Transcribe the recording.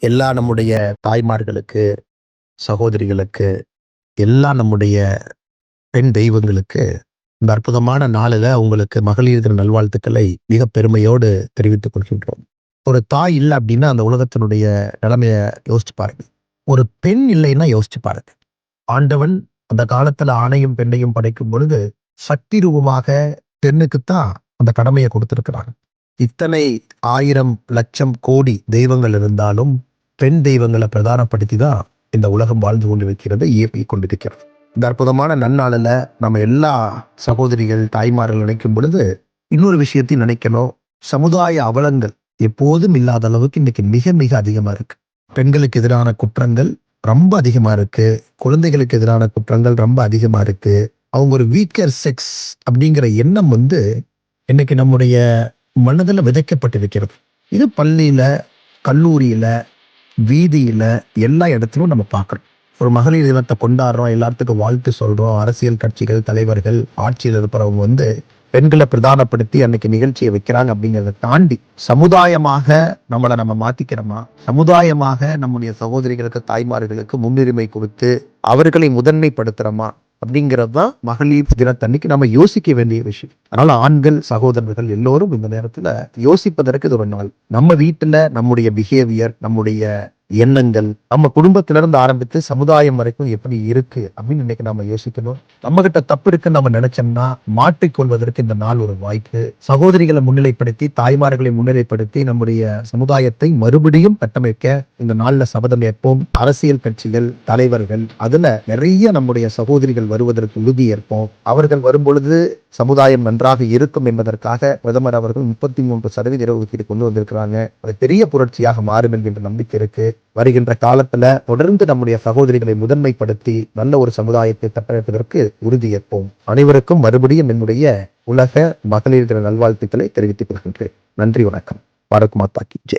எல்லா நம்முடைய தாய்மார்களுக்கு, சகோதரிகளுக்கு, எல்லா நம்முடைய பெண் தெய்வங்களுக்கு இந்த அற்புதமான நாளில் உங்களுக்கு மகளிர் தின நல்வாழ்த்துக்களை மிக பெருமையோடு தெரிவித்துக் கொள்கின்றோம். ஒரு தாய் இல்லை அப்படின்னா அந்த உலகத்தினுடைய நிலைமையை யோசிச்சு பாருங்க. ஒரு பெண் இல்லைன்னா யோசிச்சு பாருங்க. ஆண்டவன் அந்த காலத்துல ஆணையும், பெண்ணையும் படைக்கும் பொழுது, சக்தி ரூபமாக பெண்ணுக்குத்தான் அந்த கடமையை குடுத்திருக்கிறாங்க. இத்தனை ஆயிரம் லட்சம் கோடி தெய்வங்கள் இருந்தாலும், பெண் தெய்வங்களை பிரதானப்படுத்தி தான் இந்த உலகம் வாழ்ந்து கொண்டிருக்கிறது, இயங்கிக் கொண்டிருக்கிறது. இந்த அற்புதமான நன்னாளில் நம்ம எல்லா சகோதரிகள், தாய்மார்கள் நினைக்கும் பொழுது, இன்னொரு விஷயத்தையும் நினைக்கணும். சமுதாய அவலங்கள் எப்போதும் இல்லாத அளவுக்கு இன்னைக்கு மிக மிக அதிகமாக இருக்கு. பெண்களுக்கு எதிரான குற்றங்கள் ரொம்ப அதிகமாக இருக்கு. குழந்தைகளுக்கு எதிரான குற்றங்கள் ரொம்ப அதிகமாக இருக்கு. அவங்க ஒரு வீக்கர் செக்ஸ் அப்படிங்கிற எண்ணம் வந்து, இன்னைக்கு நம்முடைய மனதில் விதைக்கப்பட்டிருக்கிறது. இது பள்ளியில் கல்லூரியில் வீதியில் எல்லா இடத்துலையும் நம்ம பார்க்குறோம் ஒரு மகளிர் தினத்தை கொண்டாடுறோம், எல்லாத்துக்கும் வாழ்த்து சொல்கிறோம் அரசியல் கட்சிகள், தலைவர்கள், ஆட்சியில் இருப்பவங்க வந்து பெண்களை பிரதானப்படுத்தி அன்னைக்கு நிகழ்ச்சியை வைக்கிறாங்க அப்படிங்கிறத தாண்டி, சமுதாயமாக நம்மளை நம்ம மாத்திக்கிறோமா? சமுதாயமாக நம்முடைய சகோதரிகளுக்கு, தாய்மார்களுக்கு முன்னுரிமை கொடுத்து அவர்களை முதன்மைப்படுத்துறோமா? அப்படிங்கிறது தான் மகளிர் தினத்தன்னைக்கு நம்ம யோசிக்க வேண்டிய விஷயம். அதனால ஆண்கள், சகோதரர்கள் எல்லோரும் இந்த நேரத்துல யோசிப்பதற்கு இது ஒரு நாள். நம்ம வீட்டுல நம்முடைய பிஹேவியர், நம்முடைய எண்ணங்கள், நம்ம குடும்பத்திலிருந்து ஆரம்பித்து சமுதாயம் வரைக்கும் எப்படி இருக்கு அப்படின்னு இன்னைக்கு நம்ம யோசிக்கணும். நம்மகிட்ட தப்பு இருக்குன்னு நம்ம நினைச்சோம்னா, மாற்றிக்கொள்வதற்கு இந்த நாள் ஒரு வாய்ப்பு. சகோதரிகளை முன்னிலைப்படுத்தி, தாய்மார்களை முன்னிலைப்படுத்தி நம்முடைய சமுதாயத்தை மறுபடியும் கட்டமைக்க இந்த நாள்ல சபதம் ஏற்போம். அரசியல் கட்சிகள், தலைவர்கள் அதுல நிறைய நம்முடைய சகோதரிகள் வருவதற்கு உறுதி ஏற்போம். அவர்கள் வரும்பொழுது சமுதாயம் நன்றாக இருக்கும் என்பதற்காக பிரதமர் அவர்கள் 33% இடஒதுக்கீடு கொண்டு வந்திருக்கிறாங்க. அது பெரிய புரட்சியாக மாறும் என்கின்ற நம்பிக்கை இருக்கு. வருகின்ற காலத்துல தொடர்ந்து நம்முடைய சகோதரிகளை முதன்மைப்படுத்தி நல்ல ஒரு சமுதாயத்தை தட்டமைப்பதற்கு உறுதியேற்போம் அனைவருக்கும் மறுபடியும் என்னுடைய உலக மகளிர் தின நல்வாழ்த்துக்களை தெரிவித்துக் கொள்கின்றேன். நன்றி, வணக்கம். பாரத் மாதா கி ஜெய்.